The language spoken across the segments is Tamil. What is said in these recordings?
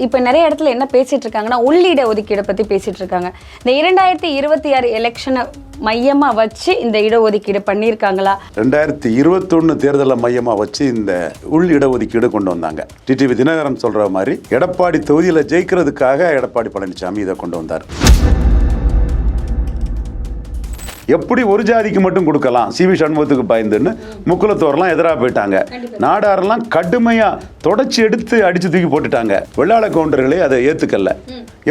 இப்போ நிறைய இடத்துல என்ன பேசிட்டு இருக்காங்கன்னா உள்ளிட ஒதுக்கீடை பற்றி பேசிட்டு இருக்காங்க. இந்த இரண்டாயிரத்தி இருபத்தி ஆறு எலெக்ஷனை மையமாக வச்சு இந்த இடஒதுக்கீடு பண்ணியிருக்காங்களா? ரெண்டாயிரத்தி இருபத்தொன்னு தேர்தலை மையமாக வச்சு இந்த உள் இடஒதுக்கீடு கொண்டு வந்தாங்க. டிடிவி தினகரன் சொல்ற மாதிரி எடப்பாடி தொகுதியில் ஜெயிக்கிறதுக்காக எடப்பாடி பழனிசாமி இதை கொண்டு வந்தார். எப்படி ஒரு ஜாதிக்கு மட்டும் கொடுக்கலாம்? சிவி சண்முகத்துக்கு பயந்துன்னு முக்குலத்தோர்லாம் எதிராக போயிட்டாங்க. நாடாரெல்லாம் கடுமையா தொடச்சி எடுத்து அடிச்சு தூக்கி போட்டுட்டாங்க. வெள்ளாள கவுண்டர்களே அதை ஏத்துக்கல.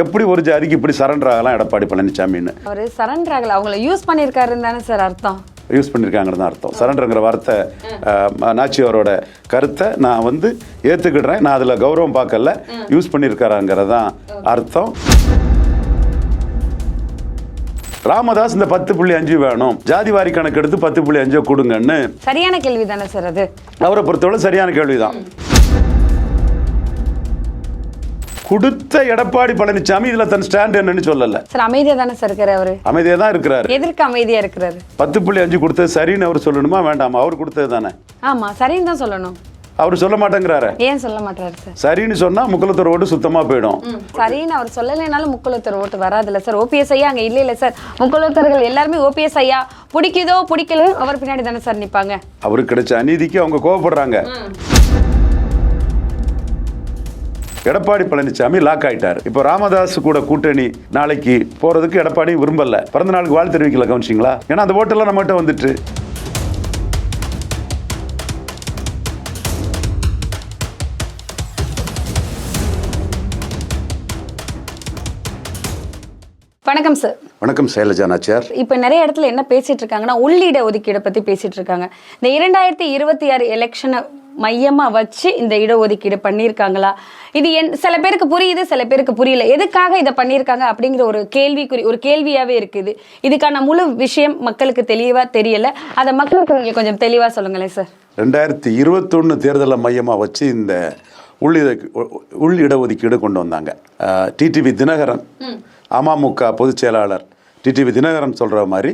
எப்படி ஒரு ஜாதிக்கு இப்படி சரண்டர் ஆகலாம் எடப்பாடி பழனிசாமின்னு அவர் சரண்டர் ஆகல அவங்கள யூஸ் பண்ணியிருக்காருன்னு தானே சார் அர்த்தம். யூஸ் பண்ணியிருக்காங்கன்னு தான் அர்த்தம். சரண்டருங்கிற வார்த்தை நாச்சியாரோட கருத்தை நான் வந்து ஏற்றுக்கிடுறேன் நான் அதில் கௌரவம் பார்க்கல. யூஸ் பண்ணியிருக்காராங்கிறது தான் அர்த்தம். ராமதாஸ் இந்த பத்து புள்ளி அஞ்சு வேணும். ஜாதி வாரி கணக்கு எடுத்து பத்து புள்ளி அஞ்சு கொடுங்கன்னு. சரியான கேள்வி தானே சார் அது? அவரை பொறுத்தவரை சரியான கேள்விதான். கொடுத்த எடப்பாடி பழனிசாமி இதுல தன் ஸ்டாண்ட் என்னன்னு சொல்லல. சார் அமைதியா தானே சார் இருக்காரு அவரு? அமைதியா தான் இருக்கிறாரு. எதற்கு அமைதியா இருக்கிறாரு? பத்து புள்ளி அஞ்சு கொடுத்தது சரின்னு அவர் சொல்லணுமா? வேண்டாமா? அவர் கொடுத்தது தானே? ஆமா சரின்னு தான் சொல்லணும். அவர் சொல்ல மாட்டேங்கிறாரு. ஏன் சொல்ல மாட்டாரு சார்? சரின்னு சொன்னா முக்குலத்தோர் ஓட்டு சுத்தமா போயிடும். சரின்னு அவர் சொல்லலைனாலும் முக்குலத்தர் ஓட்டு வராதுல்ல சார். ஓபிஎஸ் ஐயா அங்க இல்ல இல்ல சார். முக்குலத்தர்கள் எல்லாருமே ஓபிஎஸ் ஐயா. பிடிக்குதோ பிடிக்கல அவர் பின்னாடி தானே சார் நிப்பாங்க. அவருக்கு கிடைச்ச அநீதிக்கு அவங்க கோவப்படுறாங்க. எடப்பாடி பழனிசாமி லாக் ஆயிட்டார். இப்போ ராமதாஸ் கூட கூட்டணி நாளைக்கு போறதுக்கு எடப்பாடி விரும்பல. பிறந்த நாளுக்கு வாழ்த்து தெரிவிக்கல கவனிச்சிங்களா? ஏன்னா அந்த ஓட்டெல்லாம் நம்மகிட்ட வந்துட்டு. வணக்கம் சார் வணக்கம் சைலஜா நாச்சியார். இப்போ நிறைய இடத்துல என்ன பேசிட்டு இருக்காங்கன்னா உள்ளிட ஒதுக்கீடை பத்தி பேசிட்டு இருக்காங்க. இந்த இரண்டாயிரத்தி இருபத்தி ஆறு எலெக்ஷனை மையமா வச்சு இந்த இடஒதுக்கீடு பண்ணியிருக்காங்களா? இது என் சில பேருக்கு புரியுது சில பேருக்கு புரியல. எதுக்காக இதை பண்ணியிருக்காங்க அப்படிங்கிற ஒரு கேள்விக்குறி ஒரு கேள்வியாவே இருக்குது. இதுக்கான முழு விஷயம் மக்களுக்கு தெளிவா தெரியல. அதை மக்களுக்கு நீங்க கொஞ்சம் தெளிவா சொல்லுங்களேன் சார் ரெண்டாயிரத்தி இருபத்தொன்னு தேர்தலை மையமாக வச்சு இந்த உள்ளிட உள் இடஒதுக்கீடு கொண்டு வந்தாங்க. டிடிவி தினகரன். அமமுக பொதுச் செயலாளர் டிடிவி தினகரன் சொல்கிற மாதிரி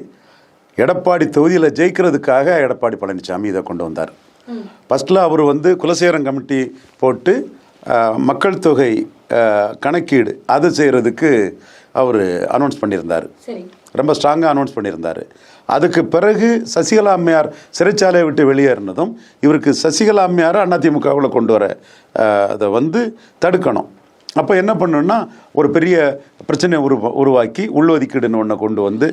எடப்பாடி தொகுதியில் ஜெயிக்கிறதுக்காக எடப்பாடி பழனிசாமி இதை கொண்டு வந்தார். ஃபஸ்ட்டில் அவர் வந்து குலசேகரம் கமிட்டி போட்டு மக்கள் தொகை கணக்கீடு அது செய்கிறதுக்கு அவர் அனௌன்ஸ் பண்ணியிருந்தார். ரொம்ப ஸ்ட்ராங்காக அனௌன்ஸ் பண்ணியிருந்தார். அதுக்கு பிறகு சசிகலா அம்மையார் சிறைச்சாலையை விட்டு வெளியேறினதும் இவருக்கு சசிகலா அம்மையாரை அதிமுகவில் கொண்டு வர அதை வந்து தடுக்கணும். அப்போ என்ன பண்ணணும்னா ஒரு பெரிய பிரச்சனையை உரு உருவாக்கி உள்ஒதுக்கீடுன்னு ஒன்றை கொண்டு வந்து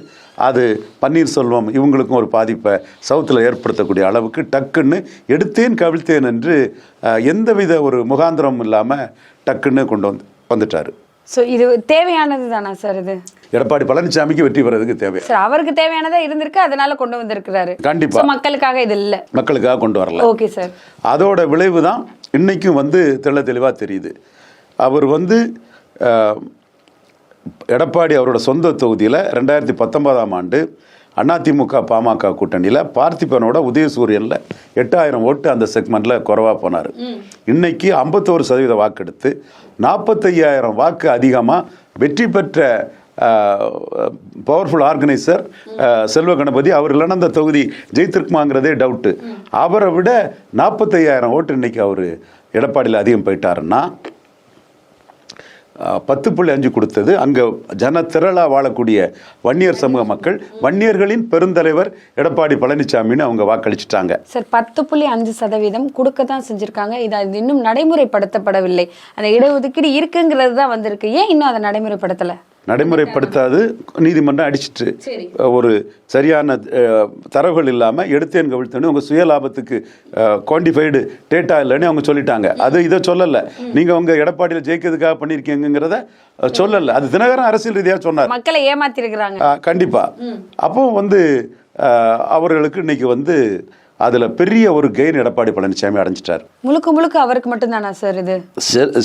அது பன்னீர்செல்வம் இவங்களுக்கும் ஒரு பாதிப்பை சவுத்தில் ஏற்படுத்தக்கூடிய அளவுக்கு டக்குன்னு எடுத்தேன் கவிழ்த்தேன் என்று எந்தவித ஒரு முகாந்திரம் இல்லாமல் டக்குன்னு கொண்டு வந்து வந்துட்டார். ஸோ இது தேவையானது தானா சார் இது? எடப்பாடி பழனிசாமிக்கு வெற்றி பெறதுக்கு தேவை. சார் அவருக்கு தேவையானதா இருந்திருக்கு அதனால கொண்டு வந்திருக்கிறாரு. கண்டிப்பா. So, மக்களுக்காக இது இல்ல. மக்களுக்காக கொண்டு வரல. ஓகே சார் அதோட விளைவு தான் இன்றைக்கும் வந்து தெள்ள தெளிவாக தெரியுது. அவர் வந்து எடப்பாடி அவரோட சொந்த தொகுதியில் ரெண்டாயிரத்தி பத்தொன்பதாம் ஆண்டு அதிமுக பாமக கூட்டணியில் பார்த்திபனோட உதயசூரியனில் எட்டாயிரம் ஓட்டு அந்த செக்மெண்ட்டில் குறைவாக போனார். இன்னைக்கு ஐம்பத்தோரு சதவீத வாக்கெடுத்து நாற்பத்தையாயிரம் வாக்கு அதிகமாக வெற்றி பெற்ற பவர்ஃபுல் ஆர்கனைசர் செல்வ கணபதி அவர் இல்லைன்னா அந்த தொகுதி ஜெயித்திருக்குமாங்கிறதே டவுட்டு அவரை விட நாற்பத்தையாயிரம் ஓட்டு இன்னைக்கு அவர் எடப்பாடியில் அதிகம் போயிட்டாருன்னா பத்து புள்ளி அஞ்சு கொடுத்தது. அங்கே ஜனத்திரளாக வாழக்கூடிய வன்னியர் சமூக மக்கள் வன்னியர்களின் பெருந்தலைவர் எடப்பாடி பழனிசாமின்னு அவங்க வாக்களிச்சிட்டாங்க. சார் பத்து புள்ளி அஞ்சு சதவீதம் கொடுக்க தான் செஞ்சுருக்காங்க. இது அது இன்னும் நடைமுறைப்படுத்தப்படவில்லை. அந்த இடஒதுக்கீடு இருக்குங்கிறது தான் வந்திருக்கு. ஏன் இன்னும் அதை நடைமுறைப்படுத்தலை? நடைமுறைப்படுத்தாது. நீதிமன்றம் அடிச்சிட்டு ஒரு சரியான தரவுகள் இல்லாமல் எடுத்தேன் கவிழ்த்தேன்னு உங்கள் சுய லாபத்துக்கு குவான்டிஃபைடு டேட்டா இல்லைன்னு அவங்க சொல்லிட்டாங்க. அது இதை சொல்லலை. நீங்கள் உங்கள் எடப்பாடியில் ஜெயிக்கிறதுக்காக பண்ணியிருக்கீங்கிறத சொல்லலை. அது தினகரன் அரசியல் ரீதியாக சொன்னார். மக்களை ஏமாத்தி இருக்கிறாங்க ஆ, கண்டிப்பா அப்போ வந்து அவர்களுக்கு இன்னைக்கு வந்து அதுல பெரிய ஒரு கெயின் எடப்பாடி பழனிசாமி அடைஞ்சிட்டார். முழுக்க முழுக்க அவருக்கு மட்டும்தானா சார் இது?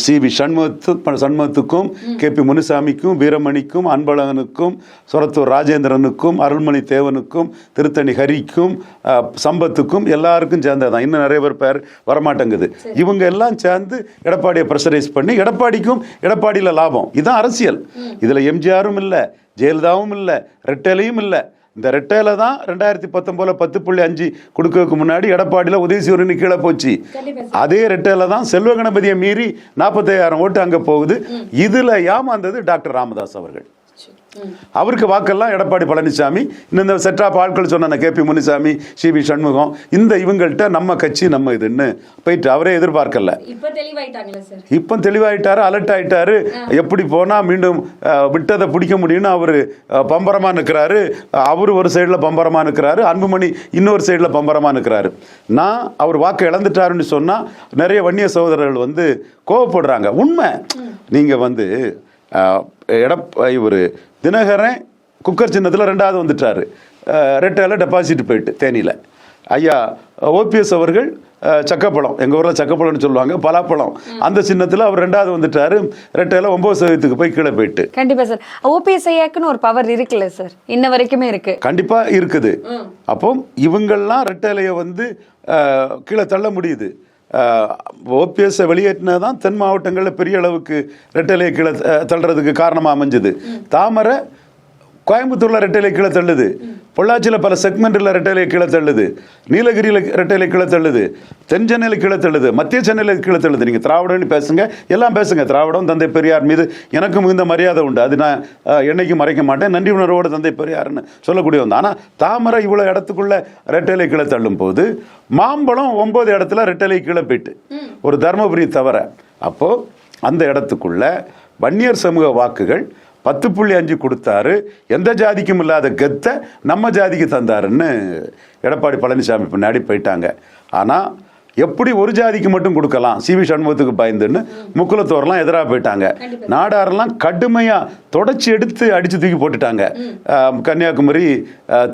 சி வி சண்முகத்து சண்முகத்துக்கும் கே பி முனுசாமிக்கும் வீரமணிக்கும் அன்பழகனுக்கும் சொரத்தூர் ராஜேந்திரனுக்கும் அருள்மணி தேவனுக்கும் திருத்தணி ஹரிக்கும் சம்பத்துக்கும் எல்லாருக்கும் சேர்ந்ததான் இன்னும் நிறைய பேர் பேர் வரமாட்டேங்குது. இவங்க எல்லாம் சேர்ந்து எடப்பாடியை ப்ரெஷரைஸ் பண்ணி எடப்பாடிக்கும் எடப்பாடியில் லாபம். இதுதான் அரசியல். இதில் எம்ஜிஆரும் இல்லை ஜெயலலிதாவும் இல்லை ரெட்டலையும் இல்லை. இந்த ரெட்டையில தான் ரெண்டாயிரத்தி பத்தொன்பதுல பத்து புள்ளி அஞ்சு கொடுக்கறதுக்கு முன்னாடி எடப்பாடியில் உதயசூரியன் கீழே போச்சு. அதே ரெட்டையில தான் செல்வ கணபதியை மீறி நாற்பத்தையாயிரம் ஓட்டு அங்கே போகுது. இதுல ஏமாந்தது டாக்டர் ராமதாஸ் அவர்கள். அவருக்கு வாக்கெல்லாம் எடப்பாடி பழனிசாமி இந்த செட்டாப் ஆட்கள் சொன்ன K P Munisamy C V Shanmugam இந்த இவங்கள்ட்ட நம்ம கட்சி நம்ம இதுன்னு போயிட்டு அவரே எதிர்பார்க்கல. இப்ப தெளிவாயிட்டாரு அலர்ட் ஆயிட்டாரு. எப்படி போனா மீண்டும் விட்டதை பிடிக்க முடியும்னு அவரு அஹ், பம்பரமா நிற்கிறாரு அவரு ஒரு சைடுல பம்பரமா நிற்கிறாரு அன்புமணி இன்னொரு சைடுல பம்பரமா நிற்கிறாரு நான் அவர் வாக்கு இழந்துட்டாருன்னு சொன்னா நிறைய வன்னிய சகோதரர்கள் வந்து கோவப்படுறாங்க. உண்மை. நீங்க வந்து அஹ், எடப் இவர் தினகரன் குக்கர் சின்னத்தில் ரெண்டாவது வந்துட்டாரு. ரெட்டையில டெபாசிட் போயிட்டு தேனியில். ஐயா ஓபிஎஸ் அவர்கள் சக்கப்பழம். எங்கள் ஊரில் சக்கப்பழம்னு சொல்லுவாங்க பலாப்பழம். அந்த சின்னத்தில் அவர் ரெண்டாவது வந்துட்டாரு. ரெட்டையில ஒன்பது சதவீதத்துக்கு போய் கீழே போயிட்டு. கண்டிப்பா சார். ஓபிஎஸ் ஐயாக்குன்னு ஒரு பவர் இருக்குல்ல சார். இன்ன வரைக்குமே இருக்கு. கண்டிப்பா இருக்குது. அப்போ இவங்கெல்லாம் ரெட்டையிலையை வந்து கீழே தள்ள முடியுது. ஓபிஎஸ் வெளியேற்றினா தான் தென் மாவட்டங்களில் பெரிய அளவுக்கு ரெட்டையிலையை கீழே தள்ளுறதுக்கு காரணமாக அமைஞ்சது. தாமரை கோயம்புத்தூர்ல ரெட்டையிலை கீழே தள்ளுது. பொள்ளாச்சியில் பல செக்மெண்ட்டில் ரெட்டையிலை கீழே தள்ளுது. நீலகிரியில் ரெட்டையிலை கீழே தள்ளுது. தென் சென்னையில் கீழே தள்ளுது. மத்திய சென்னையில் கீழே தள்ளுது. நீங்கள் திராவிடம்னு பேசுங்க. எல்லாம் பேசுங்க. திராவிடம் தந்தை பெரியார் மீது எனக்கு மிகுந்த மரியாதை உண்டு. அது நான் என்னைக்கும் மறைக்க மாட்டேன். நன்றி உணர்வோடு தந்தை பெரியார்னு சொல்லக்கூடிய வந்து. ஆனால் தாமரை இவ்வளோ இடத்துக்குள்ள ரெட்டையிலை கீழே தள்ளும் போது மாம்பழம் ஒன்பது இடத்துல ரெட்டையிலை கீழே போயிட்டு. ஒரு தருமபுரி தவிர அப்போ அந்த இடத்துக்குள்ள வன்னியர் சமூக வாக்குகள் பத்து புள்ளி அஞ்சு கொடுத்தாரு. எந்த ஜாதிக்கும் இல்லாத கெத்தை நம்ம ஜாதிக்கு தந்தாருன்னு எடப்பாடி பழனிசாமி பின்னாடி போயிட்டாங்க. ஆனால் எப்படி ஒரு ஜாதிக்கு மட்டும் கொடுக்கலாம்? சி வி சண்முகத்துக்கு பயந்துன்னு முக்குலத்தோர்லாம் எதிராக போயிட்டாங்க. நாடாரெல்லாம் கடுமையாக தொடச்சி எடுத்து அடித்து தூக்கி போட்டுட்டாங்க. கன்னியாகுமரி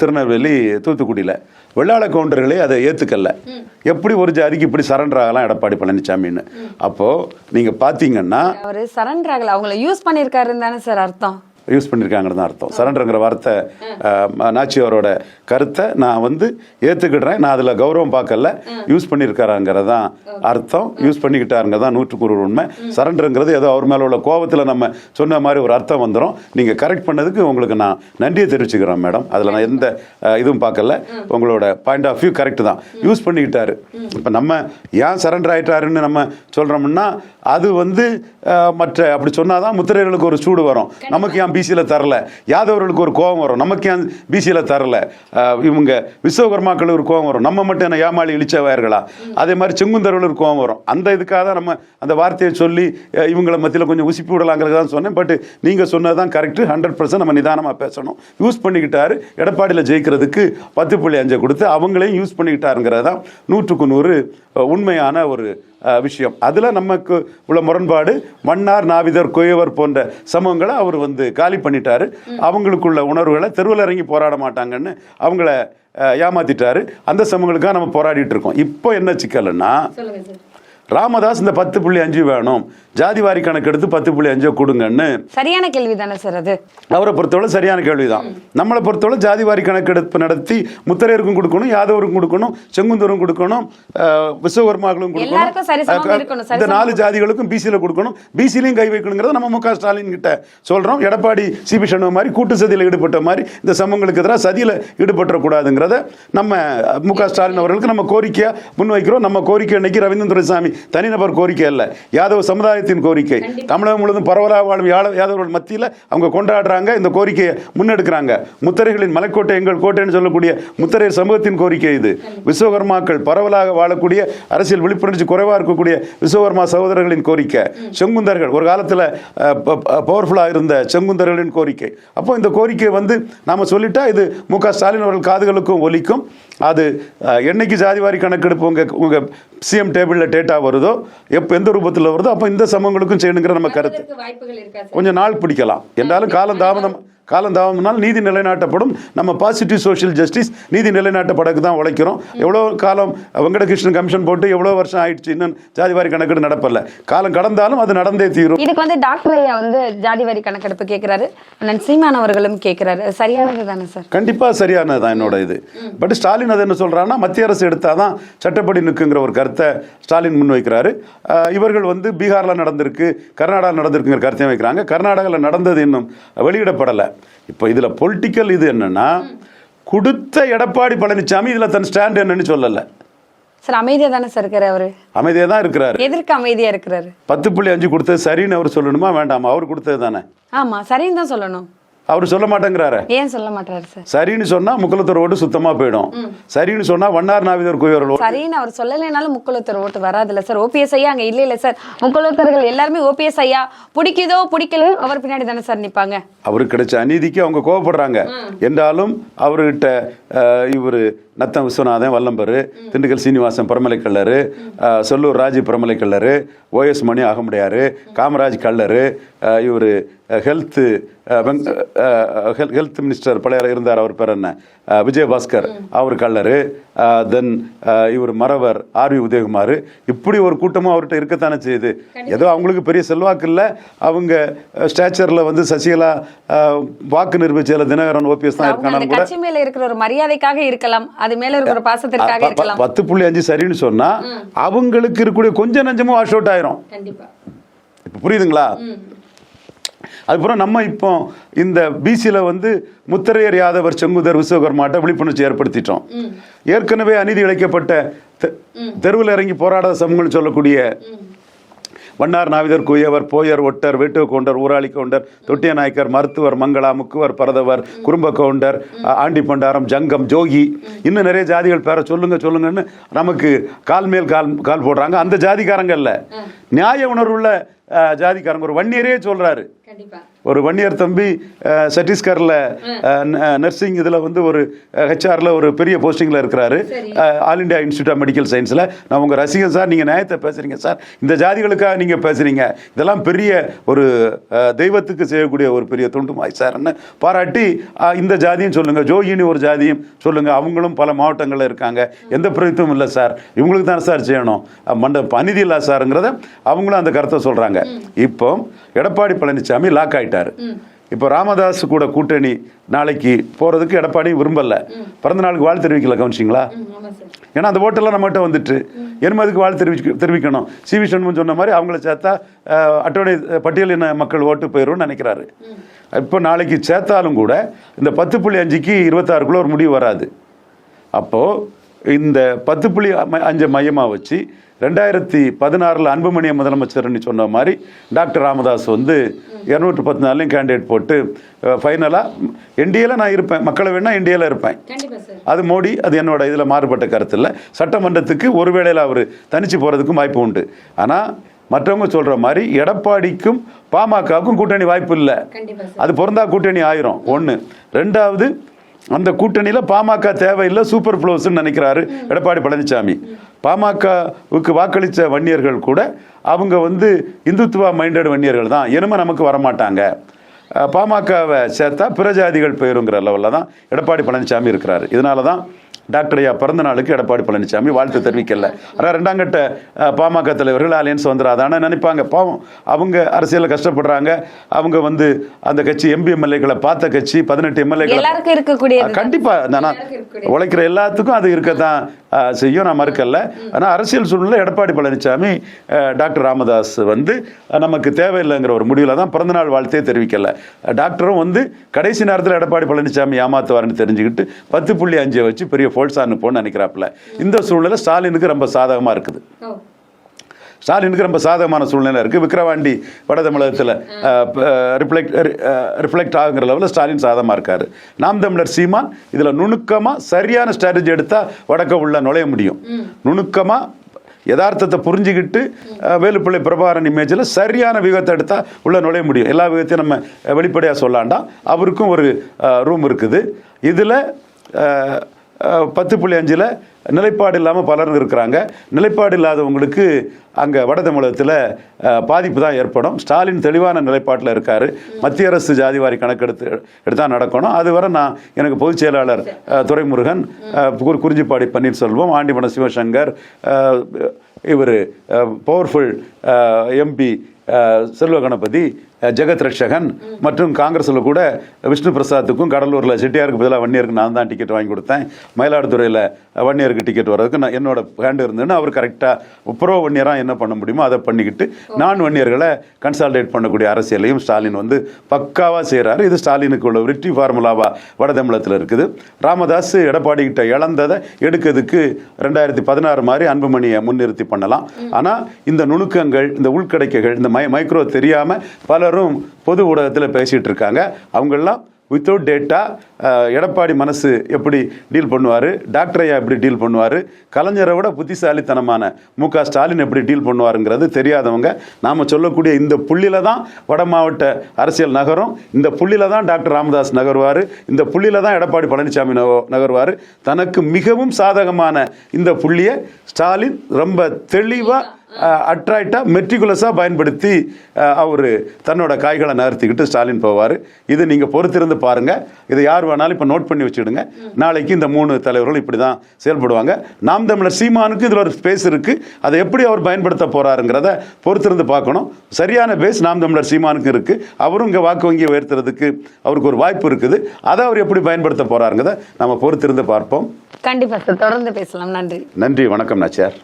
திருநெல்வேலி தூத்துக்குடியில். வெள்ளாள கவுண்டர்களே அதை ஏற்றுக்கல எப்படி ஒரு ஜாதிக்கு இப்படி சரண்டர் ஆகலாம் எடப்பாடி பழனிசாமின்னு அப்போது நீங்கள் பார்த்தீங்கன்னா அவரு சரண்டர் ஆகல. அவங்கள யூஸ் பண்ணிருக்காருன்னு தானே சார் அர்த்தம். யூஸ் பண்ணியிருக்காங்கன்னு தான் அர்த்தம். சரண்டருங்கிற வார்த்தை நாச்சியாரோட கருத்தை நான் வந்து ஏற்றுக்கிடுறேன் நான் அதில் கௌரவம் பார்க்கல. யூஸ் பண்ணியிருக்காராங்கிறது தான் அர்த்தம். யூஸ் பண்ணிக்கிட்டாருங்க தான் நூற்றுக்கு ஒரு உண்மை. சரண்டருங்கிறது ஏதோ அவர் மேலே உள்ள கோபத்தில் நம்ம சொன்ன மாதிரி ஒரு அர்த்தம் வந்துடும் நீங்கள் கரெக்ட் பண்ணதுக்கு உங்களுக்கு நான் நன்றியை தெரிவிச்சுக்கிறேன் மேடம் அதில் நான் எந்த இதுவும் பார்க்கல. உங்களோட பாயிண்ட் ஆஃப் வியூ கரெக்ட் தான். யூஸ் பண்ணிக்கிட்டாரு. இப்போ நம்ம ஏன் சரண்டர் ஆயிட்டாருன்னு நம்ம சொல்கிறோம்னா அது வந்து மற்ற அப்படி சொன்னாதான் முத்திரைகளுக்கு ஒரு சூடு வரும். நமக்கு ஏன் பிசியில் தரல. யாதவர்களுக்கு ஒரு கோபம் வரும். நமக்கு ஏன் பிசியில் தரல? இவங்க விஸ்வகர்மாக்களுக்கு ஒரு கோபம் வரும். நம்ம மட்டும் என்ன ஏமாளி இழிச்சவாயர்களா அதே மாதிரி செங்குந்தர்களுக்கு கோபம் வரும். அந்த இதுக்காக தான் நம்ம அந்த வார்த்தையை சொல்லி இவங்களை மத்தியில் கொஞ்சம் உசிப்பி விடலாங்கிறது தான் சொன்னேன். பட் நீங்கள் சொன்னது தான் கரெக்டு. ஹண்ட்ரட் பர்சன்ட் நம்ம நிதானமாக பேசணும். யூஸ் பண்ணிக்கிட்டாரு. எடப்பாடியில் ஜெயிக்கிறதுக்கு பத்து புள்ளி அஞ்சை கொடுத்து அவங்களையும் யூஸ் பண்ணிக்கிட்டாருங்கிறது தான் நூற்றுக்கு நூறு உண்மையான ஒரு விஷயம். அதில் நமக்கு உள்ள முரண்பாடு மன்னார் நாவிதர் குயவர் போன்ற சமூகங்களை அவர் வந்து காலி பண்ணிட்டாரு. அவங்களுக்குள்ள உணர்வுகளை தெருவில் இறங்கி போராட மாட்டாங்கன்னு அவங்கள ஏமாத்திட்டாரு. அந்த சமூகங்களுக்காக நம்ம போராடிட்டு இருக்கோம். இப்போ என்ன சிக்கல்னா ராமதாஸ் இந்த பத்து புள்ளி அஞ்சு வேணும். ஜாதி வாரி கணக்கு எடுத்து பத்து புள்ளி அஞ்சு கொடுங்கன்னு. சரியான கேள்வி தானே சார் அது? அவரை பொறுத்தவரை சரியான கேள்விதான். நம்மளை பொறுத்தவரை ஜாதி வாரி கணக்கெடுப்பு நடத்தி முத்திரையருக்கும் கொடுக்கணும் யாதவருக்கும் கொடுக்கணும் செங்குந்தரும் கொடுக்கணும் விஸ்வகர்மாக்களும் கொடுக்கணும். இந்த நாலு ஜாதிகளுக்கும் பிசியில் கொடுக்கணும். பிசிலையும் கை வைக்கணுங்கிறத நம்ம மு க ஸ்டாலின் கிட்ட சொல்றோம். எடப்பாடி சிபி சண்முகம் மாதிரி கூட்டு சதியில் ஈடுபட்ட மாதிரி இந்த சமூகங்களுக்கு எதிராக சதியில் ஈடுபட்டக்கூடாதுங்கிறத நம்ம மு க ஸ்டாலின் அவர்களுக்கு நம்ம கோரிக்கையா முன்வைக்கிறோம். நம்ம கோரிக்கை இன்னைக்கு ரவீந்திரன் துரைசாமி தனிநபர் கோரிக்கை அல்ல. யாதவ சமுதாயத்தின் கோரிக்கை. தமிழகம் முழுவதும் பரவலாக வாழும் யாதவர்கள் மத்தியில் அவங்க கொண்டாடுறாங்க இந்த கோரிக்கையை முன்னெடுக்கிறாங்க. முத்தரைகளின் மலைக்கோட்டை எங்கள் கோட்டைன்னு சொல்லக்கூடிய முத்தரையர் சமூகத்தின் கோரிக்கை இது. விஸ்வகர்மாக்கள் பரவலாக வாழக்கூடிய அரசியல் விழிப்புணர்ச்சி குறைவாக இருக்கக்கூடிய விஸ்வகர்மா சகோதரர்களின் கோரிக்கை. செங்குந்தர்கள் ஒரு காலத்தில் பவர்ஃபுல்லாக இருந்த செங்குந்தர்களின் கோரிக்கை. அப்போ இந்த கோரிக்கை வந்து நாம சொல்லிட்டா இது மு க ஸ்டாலின் அவர்கள் காதுகளுக்கும் ஒலிக்கும். அது என்னைக்கு ஜாதிவாரி கணக்கெடுப்பு உங்க உங்க சிஎம் டேபிளில் டேட்டா வருதோ எப்போ எந்த ரூபத்தில் வருதோ அப்போ இந்த சமூகங்களுக்கும் செய்யணுங்கிற நம்ம கருத்து. கொஞ்சம் நாள் பிடிக்கலாம். என்றாலும் காலம் தாமதம் காலம் தாமதம்னால் நீதி நிலைநாட்டப்படும். நம்ம பாசிட்டிவ் சோஷியல் ஜஸ்டிஸ் நீதி நிலைநாட்டப்படக்கு தான் உழைக்கிறோம். எவ்வளோ காலம் வெங்கடகிருஷ்ணன் கமிஷன் போட்டு எவ்வளோ வருஷம் ஆயிடுச்சு? இன்னும் ஜாதிவாரி கணக்கெடு நடப்பல காலம் கடந்தாலும் அது நடந்தே தீரும். இதுக்கு வந்து டாக்டர் ஐயா வந்து ஜாதி வாரி கணக்கெடுப்பு கேட்கிறாரு அண்ணன் சீமான் அவர்களும் கேட்கிறாரு சரியானது தானே சார்? கண்டிப்பா சரியானது தான் என்னோட இது. பட் ஸ்டாலின் அது என்ன சொல்றாருன்னா மத்திய அரசு எடுத்தாதான் சட்டப்படி நிற்குங்கிற ஒரு கருத்தை ஸ்டாலின் முன்வைக்கிறாரு. இவர்கள் வந்து பீகார்ல நடந்திருக்கு கர்நாடகாவில் நடந்திருக்குங்கிற கருத்தையும் வைக்கிறாங்க. கர்நாடகாவில் நடந்தது இன்னும் வெளியிடப்படலை. இப்போ இதுல பொலிட்டிக்கல் இது என்னன்னா கொடுத்த எடப்பாடி பழனிசாமி இதுல தன் ஸ்டாண்ட் என்னன்னு சொல்லல. சார் அமைதியா தானே சார் இருக்காரு அவரு? அமைதியா தான் இருக்கிறாரு. எதற்கு அமைதியா இருக்கிறாரு? பத்து புள்ளி அஞ்சு கொடுத்தது சரின்னு அவர் சொல்லணுமா? வேண்டாமா? அவர் கொடுத்தது தானே? ஆமா சரின்னு தான் சொல்லணும். அவர் சொல்ல மாட்டேங்கிறாரு. ஏன் சொல்ல மாட்டாரு சார்? சரின்னு சொன்னா முக்குளத்தூர் ஓட்டு சுத்தமா போயிடும். சரின்னு சொன்னா வண்ணார் நாவிதர் ஓட்டு. சரின்னு அவர் சொல்லலைனாலும் முக்குளத்தர் ஓட்டு வராதுல்ல சார். ஓபிஎஸ் ஐயா அங்க இல்ல இல்ல சார். முக்குளத்தர்கள் எல்லாருமே ஓபிஎஸ் ஐயா. பிடிக்குதோ பிடிக்கல அவர் பின்னாடி தானே சார் நிப்பாங்க. அவருக்கு கிடைச்ச அநீதிக்கு அவங்க கோவப்படுறாங்க. என்றாலும் அவர்கிட்ட இவரு நத்தம் விஸ்வநாதன் வல்லம்பர் திண்டுக்கல் சீனிவாசன் பிரமலை கல்லரு சொல்லூர் ராஜி பிரமலை கல்லரு ஓஎஸ் மணி அகமுடையாரு காமராஜ் கல்லரு இவரு ஹெல்த் ஹெல்த் மினிஸ்டர் பழைய இருந்தார். அவர் பேர் என்ன? விஜயபாஸ்கர். அவர் கல்லரு தென் இவர் மறவர் ஆர்வி உதயகுமார். இப்படி ஒரு கூட்டமும் அவர்கிட்ட இருக்கத்தானே செய்யுது. ஏதோ அவங்களுக்கு பெரிய செல்வாக்கு இல்லை. அவங்க ஸ்டேச்சரில் வந்து சசிகலா வாக்கு நிரூபிச்சதில் தினகரன் ஓபிஎஸ் தான் இருக்கானாலும் கூட மேல இருக்கிற ஒரு மரியாதைக்காக இருக்கலாம். அது மேல இருக்கிற பாசத்திற்காக இருக்கலாம். பத்து புள்ளி அஞ்சு சரின்னு சொன்னா அவங்களுக்கு இருக்கக்கூடிய கொஞ்சம் நஞ்சமும் வாஷ் அவுட் ஆயிரும். இப்போ புரியுதுங்களா? அதுக்கப்புறம் நம்ம இப்போ இந்த பிசியில் வந்து முத்தரையர் யாதவர் செங்குதர் விஸ்வகர்மாட்ட விழிப்புணர்ச்சி ஏற்படுத்திட்டோம். ஏற்கனவே அநீதி இழைக்கப்பட்ட தெருவில் இறங்கி போராடாத சமூகம்னு சொல்லக்கூடிய வண்ணார் நாவிதர் குயவர் போயர் ஒட்டர் வேட்டுவ கவுண்டர் ஊராளி கவுண்டர் தொட்டிய நாயக்கர் மருத்துவர் மங்களா முக்குவர் பரதவர் குறும்ப கவுண்டர் ஆண்டி பண்டாரம் ஜங்கம் ஜோகி. இன்னும் நிறைய ஜாதிகள் பேர சொல்லுங்க சொல்லுங்கன்னு நமக்கு கால் மேல் கால் கால் போடுறாங்க. அந்த ஜாதிக்காரங்க இல்ல. நியாய உணர்வுள்ள ஜாதிக்காரங்க ஒரு வன்னியரே கண்டிப்பா. ஒரு வன்னியர் தம்பி சத்தீஸ்கரில் நர்சிங் இதில் வந்து ஒரு ஹெச்ஆரில் ஒரு பெரிய போஸ்டிங்கில் இருக்கிறாரு. All India institute of medical சயின்ஸில். நான் உங்கள் ரசிகன் சார் நீங்கள் நியாயத்தை பேசுகிறீங்க சார். இந்த ஜாதிகளுக்காக நீங்கள் பேசுகிறீங்க இதெல்லாம் பெரிய ஒரு தெய்வத்துக்கு செய்யக்கூடிய ஒரு பெரிய தொண்டுமாய் சார்ன்னு பாராட்டி இந்த ஜாதியும் சொல்லுங்கள் ஜோகின்னு ஒரு ஜாதியும் சொல்லுங்கள் அவங்களும் பல மாவட்டங்களில் இருக்காங்க. எந்த பிரதித்துவம் இல்லை சார். இவங்களுக்கு தான் சார் செய்யணும். மண்ட அநீதி இல்லை சாருங்கிறத அவங்களும் அந்த கருத்தை சொல்கிறாங்க இப்போ எடப்பாடி பழனிசாமி லாக் ஆயிட்டாரு. இப்போ ராமதாஸ் கூட கூட்டணி நாளைக்கு போறதுக்கு எடப்பாடி விரும்பல. பிறந்த நாளுக்கு வாழ்த்து தெரிவிக்கல கவனிச்சிங்களா? ஏன்னா அந்த ஓட்டெல்லாம் நம்மகிட்ட வந்துட்டு. என்ன அதுக்கு வாழ்த்து தெரிவிக்க தெரிவிக்கணும். சி வி சண்முகம் சொன்ன மாதிரி அவங்கள சேர்த்தா அட்டவணை பட்டியலின மக்கள் ஓட்டு போயிடும்னு நினைக்கிறாரு. இப்போ நாளைக்கு சேர்த்தாலும் கூட இந்த பத்து புள்ளி அஞ்சுக்கு இருபத்தாறுக்குள்ள ஒரு முடிவு வராது. அப்போது இந்த பத்து புள்ளி அஞ்சு மையமாக வச்சு ரெண்டாயிரத்தி பதினாறில் அன்புமணிய முதலமைச்சர்னு சொன்ன மாதிரி டாக்டர் ராமதாஸ் வந்து இரநூற்றி பத்து நாள்லையும் கேண்டிடேட் போட்டு ஃபைனலாக என்டிஏல நான் இருப்பேன். மக்களை வேணா என்டிஏல இருப்பேன். அது மோடி அது என்னோட இதில் மாறுபட்ட கருத்து இல்லை. சட்டமன்றத்துக்கு ஒரு வேளையில் அவர் தனிச்சு போகிறதுக்கும் வாய்ப்பு உண்டு. ஆனால் மற்றவங்க சொல்கிற மாதிரி எடப்பாடிக்கும் பாமகவுக்கும் கூட்டணி வாய்ப்பு இல்லை. அது பொருந்தா கூட்டணி ஆயிரும். ஒன்று ரெண்டாவது அந்த கூட்டணியில் பாமக தேவையில்லை சூப்பர் ஃப்ளோஸ்ன்னு நினைக்கிறாரு எடப்பாடி பழனிசாமி பாமகவுக்கு வாக்களித்த வன்னியர்கள் கூட அவங்க வந்து இந்துத்துவா மைண்டட் வன்னியர்கள் தான். இனிமே நமக்கு வரமாட்டாங்க. பாமகவை சேர்த்தா பிற ஜாதிகள் போயிருங்கிற லெவலில் தான் எடப்பாடி பழனிசாமி இருக்கிறாரு. இதனால தான் டாக்டர் ஐயா பிறந்த நாளுக்கு எடப்பாடி பழனிசாமி வாழ்த்து தெரிவிக்கல. ஆனால் ரெண்டாம் கட்ட பாமக தலைவர்கள் அலையன்ஸ் வந்துடாதான்னு நினைப்பாங்க பாவம் அவங்க அரசியலில் கஷ்டப்படுறாங்க. அவங்க வந்து அந்த கட்சி எம்பி எம்எல்ஏக்களை பார்த்த கட்சி பதினெட்டு எம்எல்ஏக்களை எல்லாருக்கும் இருக்கக்கூடியது கண்டிப்பா நான் உழைக்கிற எல்லாத்துக்கும் அது இருக்கத்தான் அஹ், செய்யும். நான் மறுக்கல. ஆனால் அரசியல் சூழ்நிலை எடப்பாடி பழனிசாமி டாக்டர் ராமதாஸ் வந்து நமக்கு தேவையில்லைங்கிற ஒரு முடிவில் தான் பிறந்தநாள் வாழ்த்தே தெரிவிக்கல. டாக்டரும் வந்து கடைசி நேரத்தில் எடப்பாடி பழனிசாமி ஏமாத்துவாருன்னு தெரிஞ்சுக்கிட்டு பத்து புள்ளி அஞ்சை வச்சு பெரிய ஃபோல்ஸ் அனுப்போன்னு நினைக்கிறாப்புல. இந்த சூழ்நிலை ஸ்டாலினுக்கு ரொம்ப சாதகமாக இருக்குது. ஸ்டாலினுக்கு ரொம்ப சாதகமான சூழ்நிலை இருக்குது விக்கிரவாண்டி வட தமிழகத்தில் ரிஃப்ளெக்ட் ரிஃப்ளெக்ட் ஆகுங்கிற லெவலில் ஸ்டாலின் சாதகமாக இருக்கார். நாம் தமிழர் சீமான் இதில் நுணுக்கமாக சரியான ஸ்ட்ராட்டஜி எடுத்தால் வடக்க உள்ள நுழைய முடியும். நுணுக்கமாக யதார்த்தத்தை புரிஞ்சுக்கிட்டு வேலுப்பிள்ளை பிரபாகரன் இமேஜில் சரியான விகத்தை எடுத்தால் உள்ள நுழைய முடியும். எல்லா விதத்தையும் நம்ம வெளிப்படையாக சொல்லாண்டாம் அவருக்கும் ஒரு ரூம் இருக்குது. இதில் பத்து புள்ளி அஞ்சில் நிலைப்பாடு இல்லாமல் பலர் இருக்கிறாங்க. நிலைப்பாடு இல்லாதவங்களுக்கு அங்கே வட தமிழகத்தில் பாதிப்பு தான் ஏற்படும். ஸ்டாலின் தெளிவான நிலைப்பாட்டில் இருக்கார். மத்திய அரசு ஜாதிவாரி கணக்கெடுத்து எடுத்தால் நடக்கணும். அதுவரை நான் எனக்கு பொதுச் செயலாளர் துரைமுருகன் அஹ், குறி- குறிஞ்சிப்பாடி பன்னீர்செல்வம் ஆண்டிமன சிவசங்கர் இவர் பவர்ஃபுல் எம்பி செல்வ கணபதி ஜெகத் ரட்சகன் மற்றும் காங்கிரஸில் கூட விஷ்ணு பிரசாத்துக்கும் கடலூரில் செட்டியாருக்கு பதிலாக வன்னியருக்கு நான் தான் டிக்கெட் வாங்கி கொடுத்தேன். மயிலாடுதுறையில் வன்னியருக்கு டிக்கெட் வர்றதுக்கு நான் என்னோட ஹேண்ட் இருந்ததுன்னு அவர் கரெக்டாக ப்ரோ வன்னியராக என்ன பண்ண முடியுமோ அதை பண்ணிக்கிட்டு நான் வன்னியர்களை கன்சால்டேட் பண்ணக்கூடிய அரசியலையும் ஸ்டாலின் வந்து பக்காவாக செய்கிறாரு இது ஸ்டாலினுக்கு உள்ள வெற்றி ஃபார்முலாவாக வட தமிழகத்தில் இருக்குது. ராமதாஸ் எடப்பாடி கிட்ட இழந்ததை எடுக்கிறதுக்கு ரெண்டாயிரத்தி பதினாறு மாதிரி அன்புமணியை முன்னிறுத்தி பண்ணலாம். ஆனால் இந்த நுணுக்கங்கள் இந்த உள்கடைக்கைகள் இந்த மை மைக்ரோ தெரியாமல் பல பலரும் பொது ஊடகத்தில் பேசிகிட்டு இருக்காங்க. அவங்கெல்லாம் வித்தவுட் டேட்டா எடப்பாடி மனசு எப்படி டீல் பண்ணுவார்? டாக்டர் ஐயா எப்படி டீல் பண்ணுவார்? கலைஞரை விட புத்திசாலித்தனமான மு க ஸ்டாலின் எப்படி டீல் பண்ணுவாருங்கிறது தெரியாதவங்க. நாம் சொல்லக்கூடிய இந்த புள்ளியில தான் வட மாவட்ட அரசியல் நகரும். இந்த புள்ளியில தான் டாக்டர் ராமதாஸ் நகர்வார். இந்த புள்ளியில தான் எடப்பாடி பழனிசாமி நக- நகர்வார். தனக்கு மிகவும் சாதகமான இந்த புள்ளியை ஸ்டாலின் ரொம்ப தெளிவாக அட்ராக்டாக மெட்ரிகுலஸாக பயன்படுத்தி அவர் தன்னோட காய்களை நகர்த்திக்கிட்டு ஸ்டாலின் போவார். இது நீங்கள் பொறுத்திருந்து பாருங்கள் இதை யார் வேணாலும் இப்போ நோட் பண்ணி வச்சுடுங்க நாளைக்கு இந்த மூணு தலைவர்கள் இப்படி தான் செயல்படுவாங்க. நாம் தமிழர் சீமானுக்கு இதில் ஒரு ஸ்பேஸ் இருக்குது அதை எப்படி அவர் பயன்படுத்த போகிறாருங்கிறத பொறுத்திருந்து பார்க்கணும். சரியான பேஸ் நாம் தமிழர் சீமானுக்கு இருக்குது அவரும் இங்கே வாக்கு வங்கியை உயர்த்துறதுக்கு அவருக்கு ஒரு வாய்ப்பு இருக்குது. அதை அவர் எப்படி பயன்படுத்த போகிறாருங்கிறத நம்ம பொறுத்திருந்து பார்ப்போம். கண்டிப்பா சார். தொடர்ந்து பேசலாம். நன்றி. நன்றி. வணக்கம் நாச்சியார்.